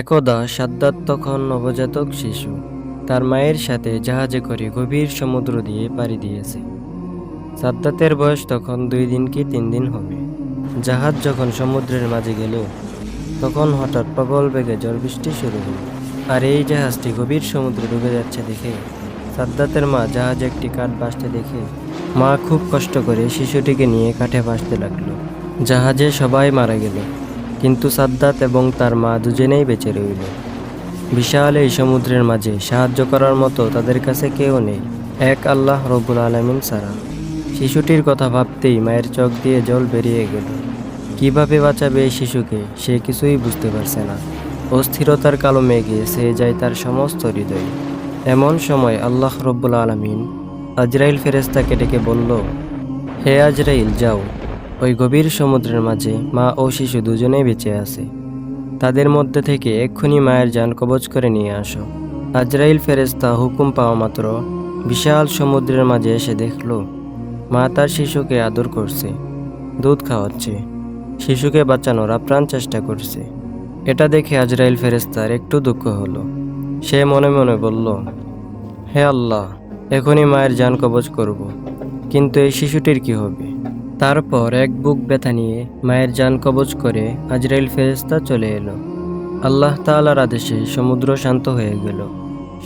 একদা সাদ্দাত তখন নবজাতক শিশু। তার মায়ের সাথে জাহাজে করে গভীর সমুদ্র দিয়ে পাড়ি দিয়েছে। সাদ্দাতের বয়স তখন দুই দিন কি তিন দিন হবে। জাহাজ যখন সমুদ্রের মাঝে গেল, তখন হঠাৎ প্রবল বেগে ঝড় বৃষ্টি শুরু হল। আর এই জাহাজটি গভীর সমুদ্রে ডুবে যাচ্ছে দেখে সাদ্দাতের মা জাহাজে একটি কাঠ বাসতে দেখে মা খুব কষ্ট করে শিশুটিকে নিয়ে কাঠে ভাসতে লাগল। জাহাজে সবাই মারা গেল। কিন্তু সাদ্দাত এবং তার মা দুজনেই বেঁচে রইল। বিশাল এই সমুদ্রের মাঝে সাহায্য করার মতো তাদের কাছে কেউ নেই। এক আল্লাহ রব্বুল আলমিন সারা শিশুটির কথা ভাবতেই মায়ের চোখ দিয়ে জল বেরিয়ে গেল। কীভাবে বাঁচাবে এই শিশুকে সে কিছুই বুঝতে পারছে না। অস্থিরতার কালো মেঘে সে যায় তার সমস্ত হৃদয়। এমন সময় আল্লাহ রব্বুল আলমিন আজরাইল ফেরেস্তাকে ডেকে বলল, হে আজরাইল, যাও। ওই গভীর সমুদ্রের মাঝে মা ও শিশু দুজনেই বেঁচে আছে। তাদের মধ্যে থেকে এক্ষুনি মায়ের যান কবজ করে নিয়ে আসো। আজরাইল ফেরেস্তা হুকুম পাওয়া মাত্র বিশাল সমুদ্রের মাঝে এসে দেখল, মা তার শিশুকে আদর করছে, দুধ খাওয়াচ্ছে, শিশুকে বাঁচানোর আপ্রাণ চেষ্টা করছে। এটা দেখে আজরাইল ফেরেস্তার একটু দুঃখ হলো। সে মনে মনে বলল, হে আল্লাহ, এখনই মায়ের যান কবজ করব। কিন্তু এই শিশুটির কি হবে? তারপর এক বুক ব্যথা নিয়ে মায়ের যান কবজ করে আজরাইল ফেরেস্তা চলে এলো। আল্লাহ তাআলার আদেশে সমুদ্র শান্ত হয়ে গেল।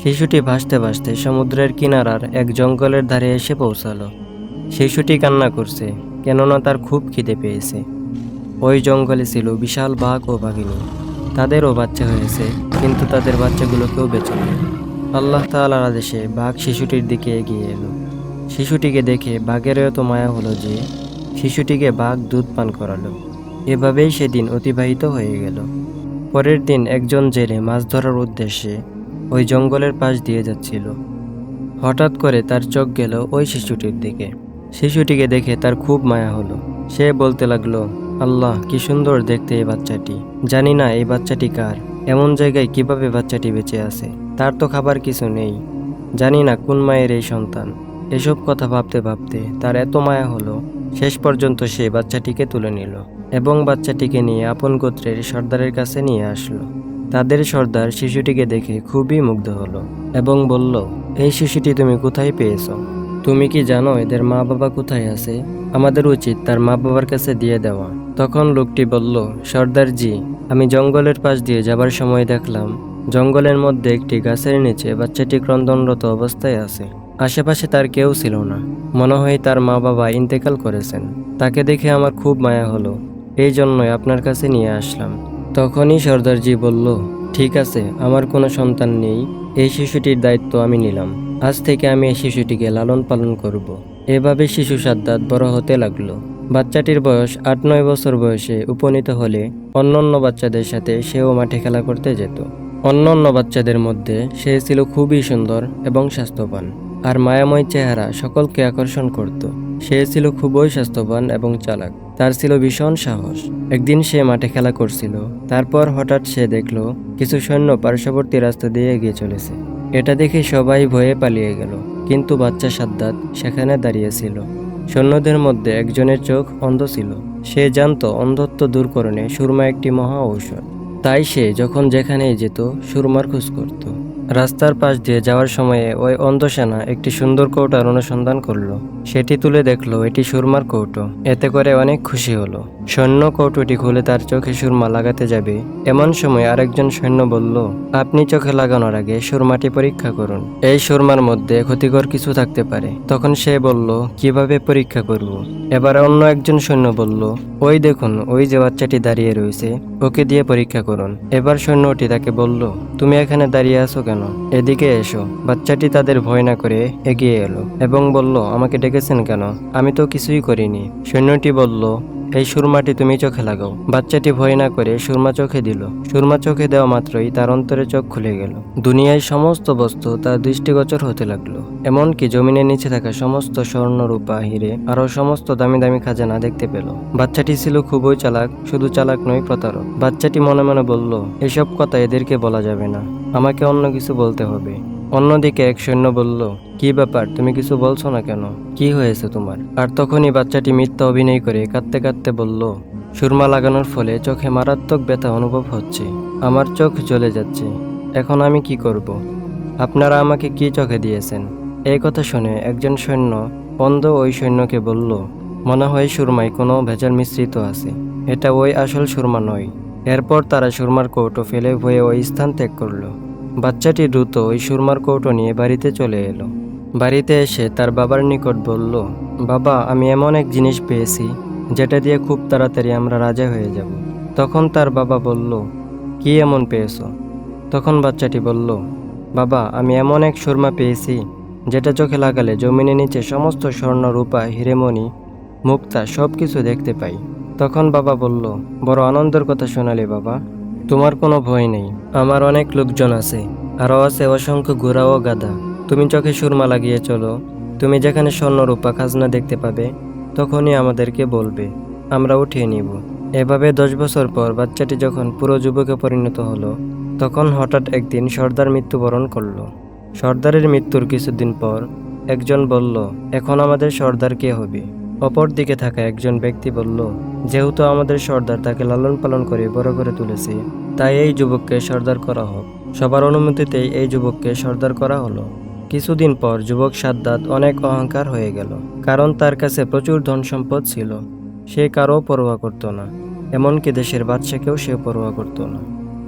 শিশুটি ভাসতে ভাসতে সমুদ্রের কিনারার এক জঙ্গলের ধারে এসে পৌঁছালো। শিশুটি কান্না করছে, কেননা তার খুব খিদে পেয়েছে। ওই জঙ্গলে ছিল বিশাল বাঘ ও বাঘিনী। তাদেরও বাচ্চা হয়েছে, কিন্তু তাদের বাচ্চাগুলোকেও বেঁচে নেই। আল্লাহ তাআলার আদেশে বাঘ শিশুটির দিকে এগিয়ে এলো। শিশুটিকে দেখে বাঘেরও তো মায়া হলো যে শিশুটিকে বাঘ দুধ পান করালো। এভাবেই সেদিন অতিবাহিত হয়ে গেল। পরের দিন একজন জেলে মাছ ধরার উদ্দেশ্যে ওই জঙ্গলের পাশ দিয়ে যাচ্ছিল। হঠাৎ করে তার চোখ গেল ওই শিশুটির দিকে। শিশুটিকে দেখে তার খুব মায়া হলো। সে বলতে লাগল, আল্লাহ, কি সুন্দর দেখতে এই বাচ্চাটি। জানি না এই বাচ্চাটি কার। এমন জায়গায় কীভাবে বাচ্চাটি বেঁচে আছে? তার তো খাবার কিছু নেই। জানি না কোন মায়ের এই সন্তান। এসব কথা ভাবতে ভাবতে তার এত মায়া হলো। শেষ পর্যন্ত সে বাচ্চাটিকে তুলে নিল এবং বাচ্চাটিকে নিয়ে আপন গোত্রের সর্দারের কাছে নিয়ে আসলো। তাদের সর্দার শিশুটিকে দেখে খুবই মুগ্ধ হলো এবং বলল, এই শিশুটি তুমি কোথায় পেয়েছ? তুমি কি জানো এদের মা বাবা কোথায় আছে? আমাদের উচিত তার মা বাবার কাছে দিয়ে দেওয়া। তখন লোকটি বলল, সর্দারজি, আমি জঙ্গলের পাশ দিয়ে যাবার সময় দেখলাম। জঙ্গলের মধ্যে একটি গাছের নিচে বাচ্চাটি ক্রন্দনরত অবস্থায় আছে। আশেপাশে তার কেউ ছিল না। মনে হয় তার মা বাবা ইন্তেকাল করেছেন। তাকে দেখে আমার খুব মায়া হলো। এই জন্যই আপনার কাছে নিয়ে আসলাম। তখনই সর্দারজি বলল, ঠিক আছে, আমার কোনো সন্তান নেই। এই শিশুটির দায়িত্ব আমি নিলাম। আজ থেকে আমি এই শিশুটিকে লালন পালন করব। এভাবে শিশু সাদ্দাত বড় হতে লাগল। বাচ্চাটির বয়স আট নয় বছর বয়সে উপনীত হলে অন্যান্য বাচ্চাদের সাথে সেও মাঠে খেলা করতে যেত। অন্যান্য বাচ্চাদের মধ্যে সে ছিল খুবই সুন্দর এবং স্বাস্থ্যবান। আর মায়াময় চেহারা সকলকে আকর্ষণ করত। সে ছিল খুবই স্বাস্থ্যবান এবং চালাক। তার ছিল ভীষণ সাহস। একদিন সে মাঠে খেলা করছিল। তারপর হঠাৎ সে দেখল, কিছু সৈন্য পার্শ্ববর্তী রাস্তা দিয়ে এগিয়ে চলেছে। এটা দেখে সবাই ভয়ে পালিয়ে গেল। কিন্তু বাচ্চা সাদ্দাত সেখানে দাঁড়িয়েছিল। সৈন্যদের মধ্যে একজনের চোখ অন্ধ ছিল। সে জানত অন্ধত্ব দূরকরণে সুরমা একটি মহা ঔষধ। তাই সে যখন যেখানেই যেত, সুরমার খোঁজ করত। রাস্তার পাশ দিয়ে যাওয়ার সময়ে ওই অন্ধসেনা একটি সুন্দর কৌটার অনুসন্ধান করল। সেটি তুলে দেখল এটি সুরমার কৌটো। এতে করে অনেক খুশি হলো। সৈন্য কৌটোটি খুলে তার চোখে সুরমা লাগাতে যাবে। এমন সময় আরেকজন সৈন্য বলল, আপনি চোখে লাগানোর আগে সুরমাটি পরীক্ষা করুন। এই সুরমার মধ্যে ক্ষতিকর কিছু থাকতে পারে। তখন সে বলল, কীভাবে পরীক্ষা করব। এবার অন্য একজন সৈন্য বলল, ওই দেখুন, ওই যে বাচ্চাটি দাঁড়িয়ে রয়েছে, ওকে দিয়ে পরীক্ষা করুন। এবার সৈন্যটি তাকে বলল, তুমি এখানে দাঁড়িয়ে আছো কেন? এদিকে এসো। বাচ্চাটি তাদের ভয় না করে এগিয়ে এলো এবং বলল, আমাকে ডেকেছেন কেন? আমি তো কিছুই করিনি। সৈন্যটি বলল এই সুরমাটি তুমি চোখে লাগাও। বাচ্চাটি ভয় না করে সুরমা চোখে দিল। সুরমা চোখে দেওয়া মাত্রই তার অন্তরে চোখ খুলে গেল। দুনিয়ায় সমস্ত বস্তু তার দৃষ্টিগোচর হতে লাগল। এমনকি জমিনের নিচে থাকা সমস্ত স্বর্ণ, রূপা, হিরে, আরও সমস্ত দামি দামি খাজানা দেখতে পেল। বাচ্চাটি ছিল খুবই চালাক, শুধু চালাক নয়, প্রতারক। বাচ্চাটি মনে মনে বলল, এসব কথা এদেরকে বলা যাবে না। আমাকে অন্য কিছু বলতে হবে। অন্যদিকে এক সৈন্য বলল, কি ব্যাপার? তুমি কিছু বলছো না কেন? কি হয়েছে তোমার? আর তখনই বাচ্চাটি মিথ্যা অভিনয় করে কাঁদতে কাঁদতে বলল, সুরমা লাগানোর ফলে চোখে মারাত্মক ব্যথা অনুভব হচ্ছে। আমার চোখ জ্বলে যাচ্ছে। এখন আমি কি করব। আপনারা আমাকে কি চোখে দিয়েছেন? এই কথা শুনে একজন সৈন্য অন্ধ ওই সৈন্যকে বলল, মনে হয় সুরমায় কোনো ভেজাল মিশ্রিত আছে। এটা ওই আসল সুরমা নয়। এরপর তারা সুরমার কৌটো ফেলে ভয়ে ওই স্থান ত্যাগ করল। বাচ্চাটি দ্রুত ওই সুরমার কৌটো নিয়ে বাড়িতে চলে এলো। বাড়িতে এসে তার বাবার নিকট বলল, বাবা, আমি এমন এক জিনিস পেয়েছি, যেটা দিয়ে খুব তাড়াতাড়ি আমরা রাজা হয়ে যাব। তখন তার বাবা বলল, কি এমন পেয়েছ? তখন বাচ্চাটি বলল, বাবা, আমি এমন এক সুরমা পেয়েছি, যেটা চোখে লাগালে জমিনের নিচে সমস্ত স্বর্ণ, রূপা, হিরেমণি, মুক্তা সব কিছু দেখতে পাই। তখন বাবা বলল, বড় আনন্দের কথা শোনালে বাবা তোমার কোনো ভয় নেই। আমার অনেক লোকজন আছে। আরও আছে অসংখ্য ঘোড়া ও গাদা তুমি চোখে সুরমা লাগিয়ে চলো। তুমি যেখানে স্বর্ণ রূপা খাজনা দেখতে পাবে, তখনই আমাদেরকে বলবে। আমরা উঠিয়ে নিব। এভাবে দশ বছর পর বাচ্চাটি যখন পুরো যুবকে পরিণত হলো, তখন হঠাৎ একদিন সর্দার মৃত্যুবরণ করল। সর্দারের মৃত্যুর কিছুদিন পর একজন বলল, এখন আমাদের সর্দার কে হবে? অপর দিকে থাকা একজন ব্যক্তি বলল, যেহেতু আমাদের সর্দার তাকে লালন পালন করে বড় করে তুলেছে, তাই এই যুবককে সর্দার করা হোক। সবার অনুমতিতেই এই যুবককে সর্দার করা হলো। কিছুদিন পর যুবক সাদ্দাত অনেক অহংকার হয়ে গেল, কারণ তার কাছে প্রচুর ধন সম্পদ ছিল। সে কারও পরোয়া করত না, এমনকি দেশের বাদশাকেও সে পরোয়া করত না।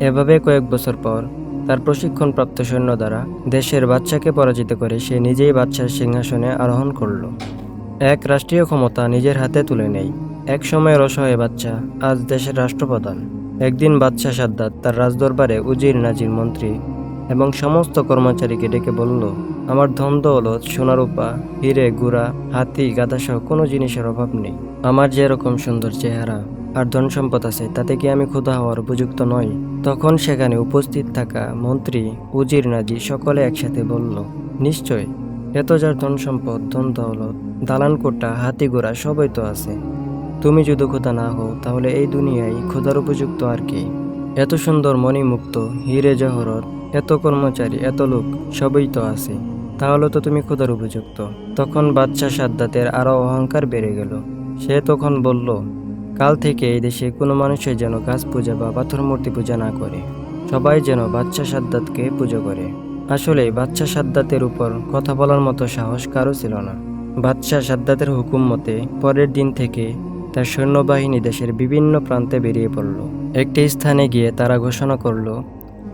এভাবে কয়েক বছর পর তার প্রশিক্ষণপ্রাপ্ত সৈন্য দ্বারা দেশের বাচ্চাকে পরাজিত করে সে নিজেই বাচ্চার সিংহাসনে আরোহণ করল। এক রাষ্ট্রীয় ক্ষমতা নিজের হাতে তুলে নেই। এক সময়ের অসহায় বাচ্চা আজ দেশের রাষ্ট্রপ্রধান। একদিন বাদশা সাদ্দাত তার রাজদরবারে উজির নাজির মন্ত্রী এবং সমস্ত কর্মচারীকে ডেকে বলল, আমার ধন দৌলত সোনারূপা হিরে, গুড়া, হাতি গাদাসহ কোনো জিনিসের অভাব নেই। আমার যেরকম সুন্দর চেহারা আর ধন সম্পদ আছে, তাতে কি আমি ক্ষুধা হওয়ার উপযুক্ত নই? তখন সেখানে উপস্থিত থাকা মন্ত্রী উজির নাজি সকলে একসাথে বলল, নিশ্চয়। এত যার ধন সম্পদ, ধন দৌলত, দালান কোটা, হাতি ঘোড়া সবই তো আছে। তুমি যদি ক্ষুধা না হও, তাহলে এই দুনিয়ায় ক্ষুধার উপযুক্ত আর কি? এত সুন্দর মণিমুক্ত, হিরে জহরত, এত কর্মচারী, এত লোক, সবই তো আছে। তাহলে তো তুমি ক্ষুধার উপযুক্ত। তখন বাদশাহ সাদ্দাতের আরও অহংকার বেড়ে গেল। সে তখন বলল, কাল থেকে এই দেশে কোনো মানুষের যেন গাছ পূজা বা পাথর মূর্তি পূজা না করে। সবাই যেন বাদশাহ সাদ্দাতকে পুজো করে। আসলে বাদশাহ সাদ্দাতের উপর কথা বলার মতো সাহস কারও ছিল না। বাদশাহ সাদ্দাতের হুকুম মতে পরের দিন থেকে তার সৈন্যবাহিনী দেশের বিভিন্ন প্রান্তে বেরিয়ে পড়ল। একটি স্থানে গিয়ে তারা ঘোষণা করল,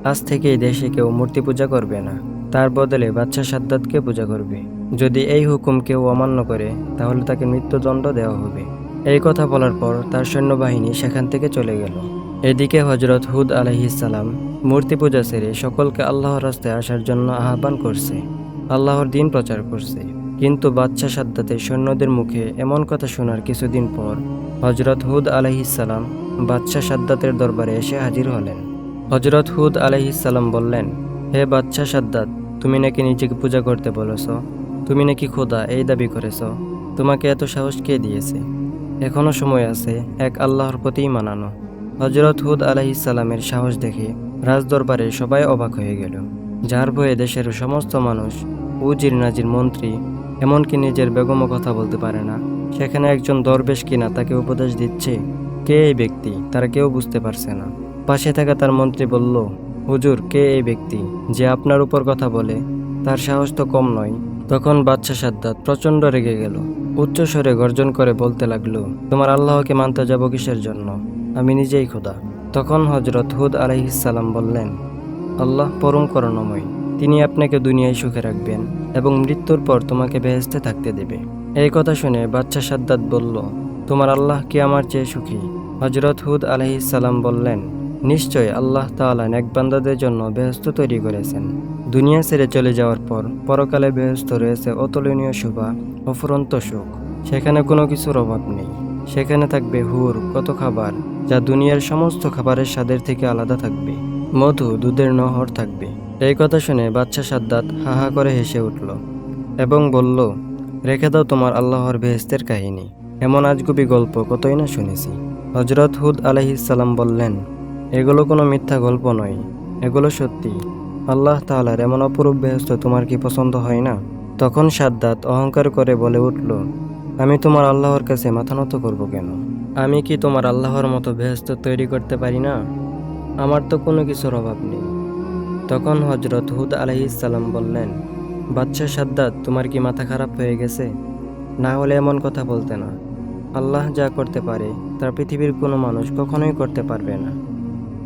আজ থেকে দেশে কেউ মূর্তি পূজা করবে না। তার বদলে বাদশাহ সাদ্দাতকে পূজা করবে। যদি এই হুকুম কেউ অমান্য করে, তাহলে তাকে মৃত্যুদণ্ড দেওয়া হবে। এই কথা বলার পর তার সৈন্যবাহিনী সেখান থেকে চলে গেল। এদিকে হজরত হুদ আলহিসাল্লাম মূর্তি পূজা সেরে সকলকে আল্লাহর রাস্তায় আসার জন্য আহ্বান করছে, আল্লাহর দিন প্রচার করছে। কিন্তু বাদশাহ সাদ্দাতের সৈন্যদের মুখে এমন কথা শোনার কিছুদিন পর হজরত হুদ আলহিসাল্লাম বাদশাহ সাদ্দাতের দরবারে এসে হাজির হলেন। হজরত হুদ আলহিসাল্লাম বললেন, হে বাদশাহ সাদ্দাত, তুমি নাকি নিজেকে পূজা করতে বলেছ? তুমি নাকি খোদা এই দাবি করেছ? তোমাকে এত সাহস কে দিয়েছে? এখনও সময় আছে এক আল্লাহর প্রতিই মানানো হজরত হুদ আলাইসাল্লামের সাহস দেখে রাজদরবারে সবাই অবাক হয়ে গেল। যার ভয়ে দেশের সমস্ত মানুষ, উজির নাজির মন্ত্রী, এমনকি নিজের বেগমও কথা বলতে পারে না। সেখানে একজন দরবেশ কিনা তাকে উপদেশ দিচ্ছে, কে এই ব্যক্তি তারা কেউ বুঝতে পারছে না। পাশে থাকা তার মন্ত্রী বলল, হুজুর, কে এই ব্যক্তি যে আপনার উপর কথা বলে? তার সাহস তো কম নয়। তখন বাদশা সাদ্দাত প্রচণ্ড রেগে গেল, উচ্চস্বরে গর্জন করে বলতে লাগল, তোমার আল্লাহকে মানতে যাব কিসের জন্য? আমি নিজেই খোদা। তখন হজরত হুদ আলাইহিসাল্লাম বললেন, আল্লাহ পরম করণময়, তিনি আপনাকে দুনিয়ায় সুখে রাখবেন এবং মৃত্যুর পর তোমাকে বেহেস্তে থাকতে দেবে। এই কথা শুনে বাচ্চা সাদ্দাত বলল, তোমার আল্লাহ কি আমার চেয়ে সুখী? হজরত হুদ আলহিসাল্লাম বললেন, নিশ্চয় আল্লাহ তাআলা নেকবান্দাদের জন্য বেহস্ত তৈরি করেছেন। দুনিয়া ছেড়ে চলে যাওয়ার পর পরকালে বেহস্ত রয়েছে অতুলনীয় শোভা অফুরন্ত সুখ। সেখানে কোনো কিছুর অভাব নেই। সেখানে থাকবে হুর, কত খাবার যা দুনিয়ার সমস্ত খাবারের স্বাদের থেকে আলাদা থাকবে। মধু, দুধের নহর থাকবে। এই কথা শুনে বাচ্চা সাদ্দাত হা হা করে হেসে উঠল এবং বলল, রেখে দাও তোমার আল্লাহর বেহেস্তের কাহিনী। এমন আজগুবি গল্প কতই না শুনেছি। হজরত হুদ আলহিসাল্লাম বললেন, এগুলো কোনো মিথ্যা গল্প নয়। এগুলো সত্যি। আল্লাহ তাআলার এমন অপরূপ বেহস্ত তোমার কি পছন্দ হয় না? তখন সাদ্দাত অহংকার করে বলে উঠল, আমি তোমার আল্লাহর কাছে মাথা নত করব কেন? আমি কি তোমার আল্লাহর মতো বেহস্ত তৈরি করতে পারি না? আমার তো কোনো কিছুর অভাব নেই। তখন হজরত হুদ আলহিসাল্লাম বললেন বাচ্চা সাদ্দাত, তোমার কি মাথা খারাপ হয়ে গেছে? না হলে এমন কথা বলতে না। আল্লাহ যা করতে পারে, তা পৃথিবীর কোনো মানুষ কখনোই করতে পারবে না।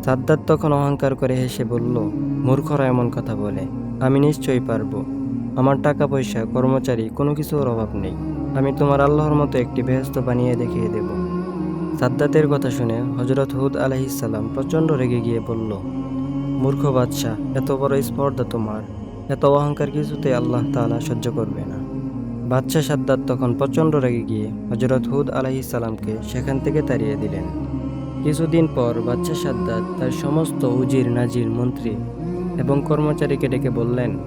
সাদ্দাত তখন অহংকার করে হেসে বলল, মূর্খরা এমন কথা বলে, আমি নিশ্চয়ই পারব। আমার টাকা পয়সা, কর্মচারী, কোনো কিছুর অভাব নেই। আমি তোমার আল্লাহর মতো একটি বেহস্ত বানিয়ে দেখিয়ে দেব। সাদ্দাতের কথা শুনে হজরত হুদ আলহিসাল্লাম প্রচণ্ড রেগে গিয়ে বলল, মূর্খ বাদশাহ, এত বড় স্পর্ধা তোমার। এত অহংকার কিছুতে আল্লাহ তাআলা সহ্য করবে না। বাদশা সাদ্দাত তখন প্রচণ্ড রেগে গিয়ে হজরত হুদ আলাইসাল্লামকে সেখান থেকে তাড়িয়ে দিলেন। কিছুদিন পর বাদশা সাদ্দাত তার সমস্ত উজির, নাজির, মন্ত্রী এবং কর্মচারীকে ডেকে বললেন,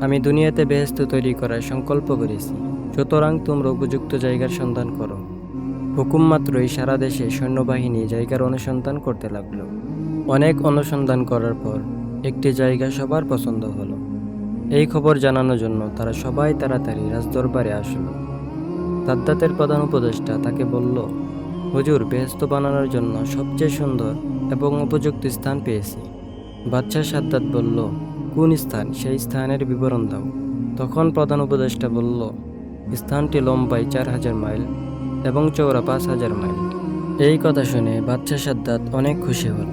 আমি দুনিয়াতে বেহেস্ত তৈরি করার সংকল্প করেছি। সুতরাং তোমরা উপযুক্ত জায়গার সন্ধান করো। হুকুম মাত্রই সারা দেশে সৈন্যবাহিনী জায়গার অনুসন্ধান করতে লাগল। অনেক অনুসন্ধান করার পর একটি জায়গা সবার পছন্দ হলো। এই খবর জানানোর জন্য তারা সবাই তাড়াতাড়ি রাজদরবারে আসলো। সাদ্দাতের প্রধান উপদেষ্টা তাকে বলল, হুজুর বেহেস্ত বানানোর জন্য সবচেয়ে সুন্দর এবং উপযুক্ত স্থান পেয়েছি। বাদশাহ সাদ্দাত বলল, কোন স্থান? সেই স্থানের বিবরণ দাও। তখন প্রধান উপদেষ্টা বলল, স্থানটি লম্বায় চার হাজার মাইল। এবং চৌড়া পাঁচ হাজার মাইল। এই কথা শুনে বাচ্চা সাদ্দাত অনেক খুশি হল।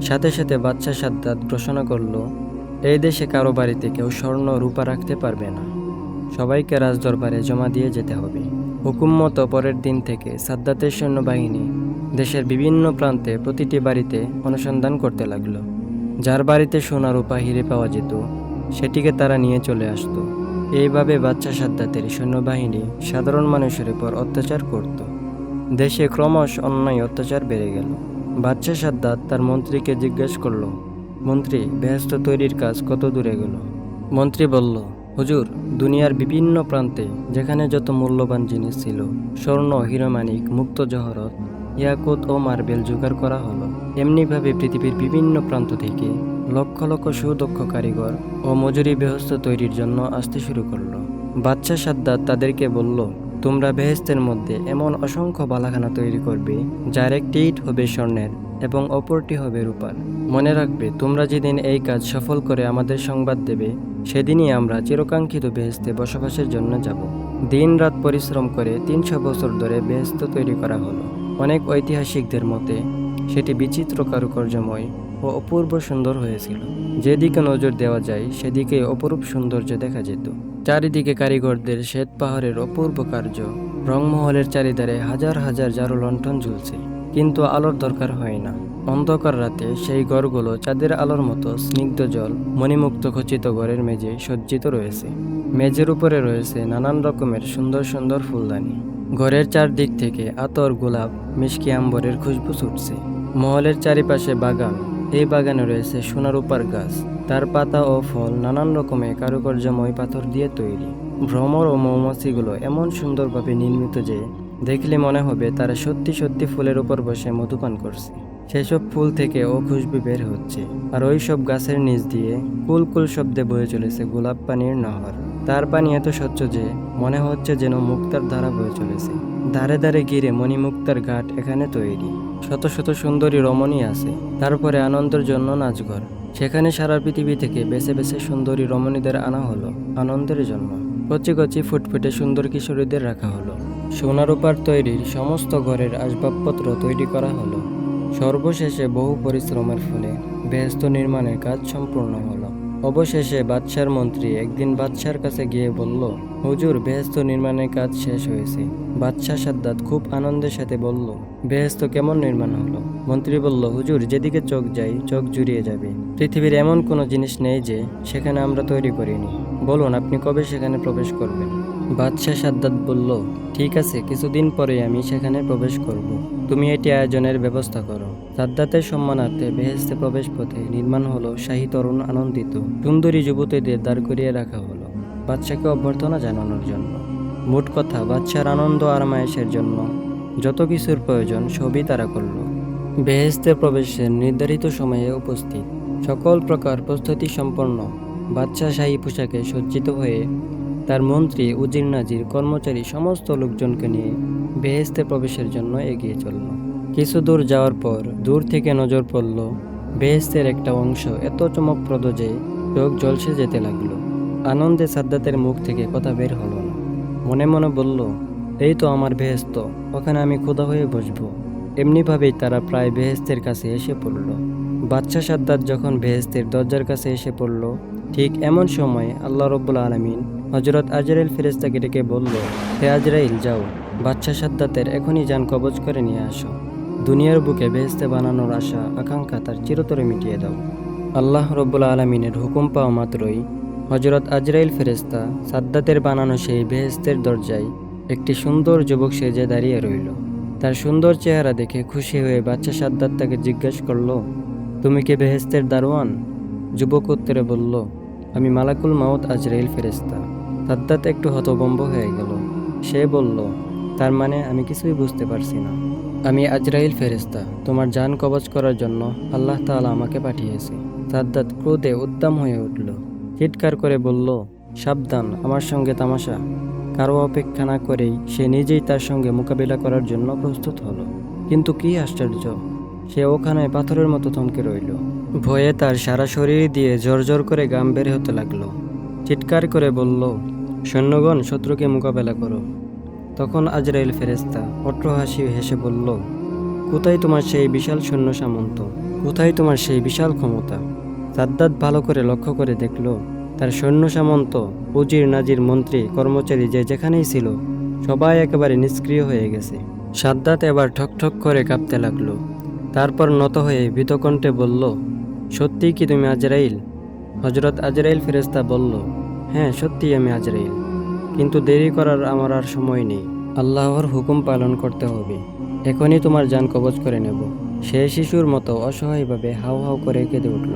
সাথে সাথে বাচ্চা সাদ্দাত ঘোষণা করল, এই দেশে কারও বাড়িতে কেউ স্বর্ণ রূপা রাখতে পারবে না। সবাইকে রাজদরবারে জমা দিয়ে যেতে হবে। হুকুম মতো পরের দিন থেকে সাদ্দাতের সৈন্যবাহিনী দেশের বিভিন্ন প্রান্তে প্রতিটি বাড়িতে অনুসন্ধান করতে লাগল। যার বাড়িতে সোনা, রূপা, হিরে পাওয়া যেত, সেটিকে তারা নিয়ে চলে আসতো। এইভাবে বাচ্চা সাদ্দাতের সৈন্যবাহিনী সাধারণ মানুষের উপর অত্যাচার করত। দেশে ক্রমশ অন্যায় অত্যাচার বেড়ে গেল। বাচ্চা সাদ্দাত তার মন্ত্রীকে জিজ্ঞেস করল, মন্ত্রী বেহেস্ত তৈরির কাজ কত দূরে গেল? মন্ত্রী বলল, হুজুর, দুনিয়ার বিভিন্ন প্রান্তে যেখানে যত মূল্যবান জিনিস ছিল, স্বর্ণ হিরোমানিক মুক্ত জহরত, ইয়াকুত ও মার্বেল জোগাড় করা হলো, এমনিভাবে পৃথিবীর বিভিন্ন প্রান্ত থেকে লক্ষ লক্ষ সুদক্ষ কারিগর ও মজুরি ব্যবস্থা তৈরির জন্য আসতে শুরু করল। বাচ্চা সাদ্দাত তাদেরকে বলল, তোমরা বেহেস্তের মধ্যে এমন অসংখ্য বালাখানা তৈরি করবে, যার একটি ইট হবে স্বর্ণের এবং অপরটি হবে রূপার। মনে রাখবে, তোমরা যেদিন এই কাজ সফল করে আমাদের সংবাদ দেবে, সেদিনই আমরা চিরকাঙ্ক্ষিত বেহেস্তে বসবাসের জন্য যাব। দিন রাত পরিশ্রম করে তিনশো বছর ধরে বেহেস্ত তৈরি করা হলো। অনেক ঐতিহাসিকদের মতে, সেটি বিচিত্র কারুকার্যময় ও অপূর্ব সুন্দর হয়েছিল। যেদিকে নজর দেওয়া যায়, সেদিকে অপরূপ সৌন্দর্য দেখা যেত। চারিদিকে কারিগরদের শ্বেত পাহাড়ের অপূর্ব কার্য। রংমহলের চারিধারে হাজার হাজার জারো লণ্ঠন ঝুলছে। কিন্তু আলোর দরকার হয় না। অন্ধকার রাতে সেই ঘরগুলো চাঁদের আলোর মতো স্নিগ্ধ জল, মণিমুক্ত খচিত ঘরের মেঝে সজ্জিত রয়েছে। মেঝের উপরে রয়েছে নানান রকমের সুন্দর সুন্দর ফুলদানি। ঘরের চারদিক থেকে আতর, গোলাপ, মিষ্টি আম্বরের খুশবু ছুটছে। মহলের চারিপাশে বাগান এই বাগানে রয়েছে সোনার সোনারূপার গাছ। তার পাতা ও ফল নানান রকমের কারুকার্যময় পাথর দিয়ে তৈরি। ভ্রমর ও মৌমাছিগুলো এমন সুন্দরভাবে নির্মিত যে, দেখলে মনে হবে তারা সত্যি সত্যি ফুলের উপর বসে মধুপান করছে। সেসব ফুল থেকে ও খুশবু বের হচ্ছে। আর ওই সব গাছের নিচ দিয়ে কুল কুল শব্দে বয়ে চলেছে গোলাপ পানির নহর। তার পানি এত স্বচ্ছ যে মনে হচ্ছে যেন মুক্তার ধারা বয়ে চলেছে। ধারে ধারে গিরে মণিমুক্তার ঘাট এখানে তৈরি। শত শত সুন্দরী রমণী আছে। তারপরে আনন্দের জন্য নাচঘর। সেখানে সারা পৃথিবী থেকে বেছে বেছে সুন্দরী রমণীদের আনা হলো আনন্দের জন্য। কচি কচি ফুটফুটে সুন্দর কিশোরীদের রাখা হলো। সোনারূপার তৈরির সমস্ত ঘরের আসবাবপত্র তৈরি করা হলো। সর্বশেষে বহু পরিশ্রমের ফলে বেহেস্ত নির্মাণের কাজ সম্পূর্ণ হলো। অবশেষে বাদশার মন্ত্রী একদিন বাদশার কাছে গিয়ে বলল, হুজুর বেহেস্ত নির্মাণের কাজ শেষ হয়েছে। বাদশাহ সাদ্দাত খুব আনন্দের সাথে বলল বেহেস্ত কেমন নির্মাণ হলো? মন্ত্রী বলল, হুজুর, যেদিকে চোখ যাই চোখ জুড়িয়ে যাবে। পৃথিবীর এমন কোনো জিনিস নেই যে সেখানে আমরা তৈরি করিনি। বলুন, আপনি কবে সেখানে প্রবেশ করবেন? বাদশাহ সাদ্দাত বলল, ঠিক আছে, কিছুদিন পরে আমি সেখানে প্রবেশ করব। তুমি এটি আয়োজনের ব্যবস্থা করো। সাদ্দাতের সম্মানার্থে বেহেস্তে প্রবেশ পথে নির্মাণ হলো শাহী তরুণ আনন্দিত, সুন্দরী যুবতীদের দাঁড় করিয়ে রাখা হলো, বাদশাকে অভ্যর্থনা জানানোর জন্য। মোট কথা, বাদশার আনন্দ আরামায়েশের জন্য যত কিছুর প্রয়োজন সবই তারা করল। বেহেস্তে প্রবেশের নির্ধারিত সময়ে উপস্থিত সকল প্রকার প্রস্তুতি সম্পন্ন বাদশাহ শাহী পোশাকে সজ্জিত হয়ে তার মন্ত্রী, উজির নাজির, কর্মচারী, সমস্ত লোকজনকে নিয়ে বেহেস্তে প্রবেশের জন্য এগিয়ে চলল। কিছু দূর যাওয়ার পর দূর থেকে নজর পড়ল বেহেস্তের একটা অংশ এত চমকপ্রদ যে চোখ জলসে যেতে লাগল। আনন্দে সাদ্দাতের মুখ থেকে কথা বের হলো না। মনে মনে বলল, এই তো আমার বেহেস্ত ওখানে আমি খোদা হয়ে বসবো। এমনিভাবেই তারা প্রায় বেহেস্তের কাছে এসে পড়ল। বাচ্চা সাদ্দাত যখন বেহেস্তের দরজার কাছে এসে পড়ল, ঠিক এমন সময় আল্লাহ রব্বুল আলমিন হজরত আজরাইল ফেরেস্তাকে ডেকে বলল, হে আজরাইল, যাও। বাচ্চা সাদ্দাতের এখনই যান, কবজ করে নিয়ে আসো। দুনিয়ার বুকে বেহেস্তে বানানোর আশা, আকাঙ্ক্ষা তার চিরতরে মিটিয়ে দাও। আল্লাহ রব্বুল আলমিনের হুকুম পাওয়া মাত্রই হজরত আজরাইল ফেরেস্তা সাদ্দাতের বানানো সেই বেহেস্তের দরজায় একটি সুন্দর যুবক সেজে দাঁড়িয়ে রইল। তার সুন্দর চেহারা দেখে খুশি হয়ে বাচ্চা সাদ্দাত তাকে জিজ্ঞেস করল, তুমি কি বেহেস্তের দারোয়ান? যুবক উত্তরে বলল, আমি মালাকুল মাউত আজরাইল ফেরেস্তা সাদ্দাত একটু হতবম্ব হয়ে গেল। সে বলল, তার মানে আমি কিছুই বুঝতে পারছি না। আমি আজরাইল ফেরেস্তা তোমার জান কবজ করার জন্য আল্লাহ তাআলা আমাকে পাঠিয়েছে। সাদ্দাত ক্রোধে উদ্দাম হয়ে উঠল। চিৎকার করে বলল, সাবধান, আমার সঙ্গে তামাশা। কারও অপেক্ষা না করেই সে নিজেই তার সঙ্গে মোকাবিলা করার জন্য প্রস্তুত হলো। কিন্তু কি আশ্চর্য, সে ওখানে পাথরের মতো থমকে রইল। ভয়ে তার সারা শরীর দিয়ে জর্জর করে গাম বের হতে লাগল। চিৎকার করে বলল সৈন্যগণ শত্রুকে মোকাবেলা করো। তখন আজরাইল ফেরেস্তা অট্র হাসি বলল, কোথায় তোমার সেই বিশাল সৈন্য সামন্ত? কোথায় তোমার সেই বিশাল ক্ষমতা? সাদ্দাত ভালো করে লক্ষ্য করে দেখল, তার সৈন্য সামন্ত, উজির নাজির মন্ত্রী, কর্মচারী যে যেখানেই ছিল, সবাই একেবারে নিষ্ক্রিয় হয়ে গেছে। সাদ্দাত এবার ঠকঠক করে কাঁপতে লাগল। তারপর নত হয়ে ভীতকণ্ঠে বলল, সত্যিই কি তুমি আজরাইল? হজরত আজরাইল ফেরেস্তা বলল হ্যাঁ সত্যিই আমি আজরাইল। কিন্তু দেরি করার আমার আর সময় নেই। আল্লাহর হুকুম পালন করতে হবে। এখনই তোমার যান কবজ করে নেব। সে শিশুর মতো অসহায়ভাবে হাউ হাউ করে কেঁদে উঠল।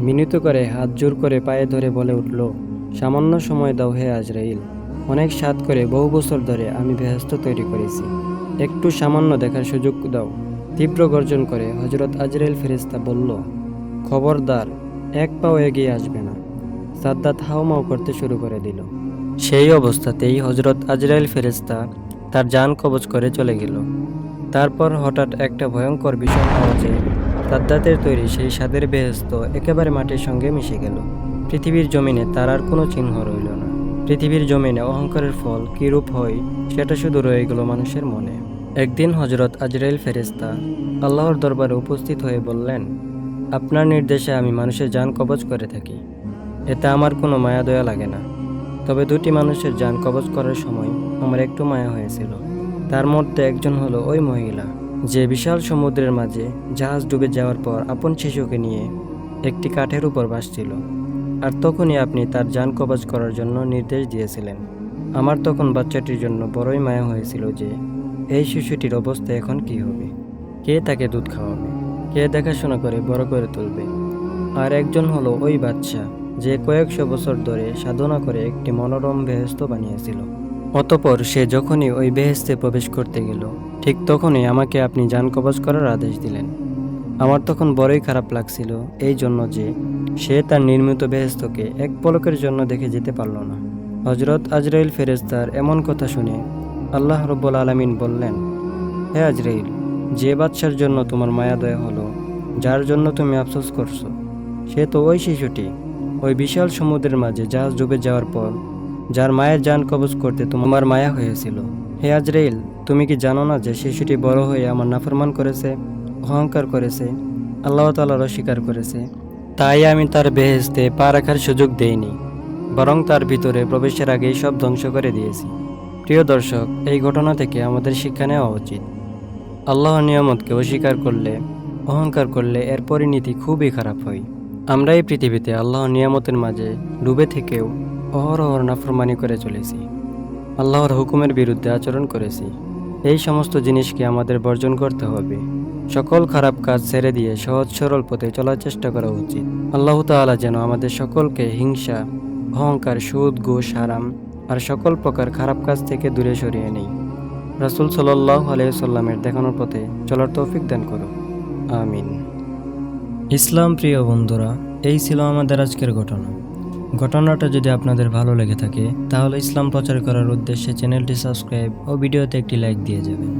মিনিত করে হাত জোর করে পায়ে ধরে বলে উঠল, সামান্য সময় দাও হে আজরাইল। অনেক স্বাদ করে বহু বছর ধরে আমি বেহস্ত তৈরি করেছি। একটু সামান্য দেখার সুযোগ দাও। তীব্র গর্জন করে হজরত আজরাইল ফেরেস্তা বলল, খবরদার, এক পাও এগিয়ে আসবে না। সাদ্দাত হাউমাউ করতে শুরু করে দিল। সেই অবস্থাতেই হজরত আজরাইল ফেরেস্তা তার যান কবজ করে চলে গেল। তারপর হঠাৎ একটা ভয়ঙ্কর বিষয় আওয়াজে সাদ্দাতের তৈরি সেই স্বাদের বেহেস্ত একেবারে মাটির সঙ্গে মিশে গেল। পৃথিবীর জমিনে তার আর কোনো চিহ্ন রইল না। পৃথিবীর জমিনে অহংকারের ফল কীরূপ হয়, সেটা শুধু রয়ে গেল মানুষের মনে। একদিন হজরত আজরাইল ফেরেস্তা আল্লাহর দরবারে উপস্থিত হয়ে বললেন, আপনার নির্দেশে আমি মানুষের যান কবজ করে থাকি। এতে আমার কোনো মায়া দয়া লাগে না। তবে দুটি মানুষের যান কবজ করার সময় আমার একটু মায়া হয়েছিল। তার মধ্যে একজন হলো ওই মহিলা, যে বিশাল সমুদ্রের মাঝে জাহাজ ডুবে যাওয়ার পর আপন শিশুকে নিয়ে একটি কাঠের উপর ভাসছিল। আর তখনই আপনি তার যান কবজ করার জন্য নির্দেশ দিয়েছিলেন। আমার তখন বাচ্চাটির জন্য বড়ই মায়া হয়েছিল যে এই শিশুটির অবস্থা এখন কি হবে? কে তাকে দুধ খাওয়াবে? কে দেখাশোনা করে বড় করে তুলবে? আর একজন হলো ওই বাচ্চা যে কয়েকশো বছর ধরে সাধনা করে একটি মনোরম বেহেস্ত বানিয়েছিল। অতপর সে যখনই ওই বেহেস্তে প্রবেশ করতে গেল, ঠিক তখনই আমাকে আপনি যান কবজ করার আদেশ দিলেন। আমার তখন বড়ই খারাপ লাগছিল এই জন্য যে সে তার নির্মিত বেহেস্তকে এক পলকের জন্য দেখে যেতে পারল না। হজরত আজরাইল ফেরেস্তার এমন কথা শুনে আল্লাহ রব্বুল আলমিন বললেন, হে আজরাইল, যে বাচ্চার জন্য তোমার মায়া দয়া হলো, যার জন্য তুমি আফসোস করছ, সে তো ওই শিশুটি ওই বিশাল সমুদ্রের মাঝে জাহাজ ডুবে যাওয়ার পর, যার মায়ের যান কবজ করতে তোমার মায়া হয়েছিল। হে আজরাইল, তুমি কি জানো না যে শিশুটি বড় হয়ে আমার নাফরমান করেছে, অহংকার করেছে, আল্লাহ তালার অস্বীকার করেছে? তাই আমি তার বেহেস্তে পা রাখার সুযোগ দেইনি, বরং তার ভিতরে প্রবেশের আগেই সব ধ্বংস করে দিয়েছি। প্রিয় দর্শক, এই ঘটনা থেকে আমাদের শিক্ষা নেওয়া উচিত। আল্লাহর নিয়ামতকে অস্বীকার করলে, অহংকার করলে এর পরিণতি খুবই খারাপ হয়। আমরা এই পৃথিবীতে আল্লাহর নিয়ামতের মাঝে ডুবে থেকেও অহরহর নাফরমানি করে চলেছি। আল্লাহর হুকুমের বিরুদ্ধে আচরণ করেছি। এই সমস্ত জিনিসকে আমাদের বর্জন করতে হবে। সকল খারাপ কাজ ছেড়ে দিয়ে সহজ সরল পথে চলার চেষ্টা করা উচিত। আল্লাহ তাআলা যেন আমাদের সকলকে হিংসা, অহংকার, সুদ, ঘুষ, হারাম আর সকল প্রকার খারাপ কাজ থেকে দূরে সরিয়ে নেই। রাসুল সাল্লাহ আলাইসাল্লামের দেখানোর পথে চলার তৌফিক দান করো আমিন। ইসলাম প্রিয় বন্ধুরা, এই ছিল আমাদের আজকের ঘটনা। ঘটনাটা যদি আপনাদের ভালো লেগে থাকে, তাহলে ইসলাম প্রচার করার উদ্দেশ্যে চ্যানেলটি সাবস্ক্রাইব ও ভিডিওতে একটি লাইক দিয়ে যাবেন।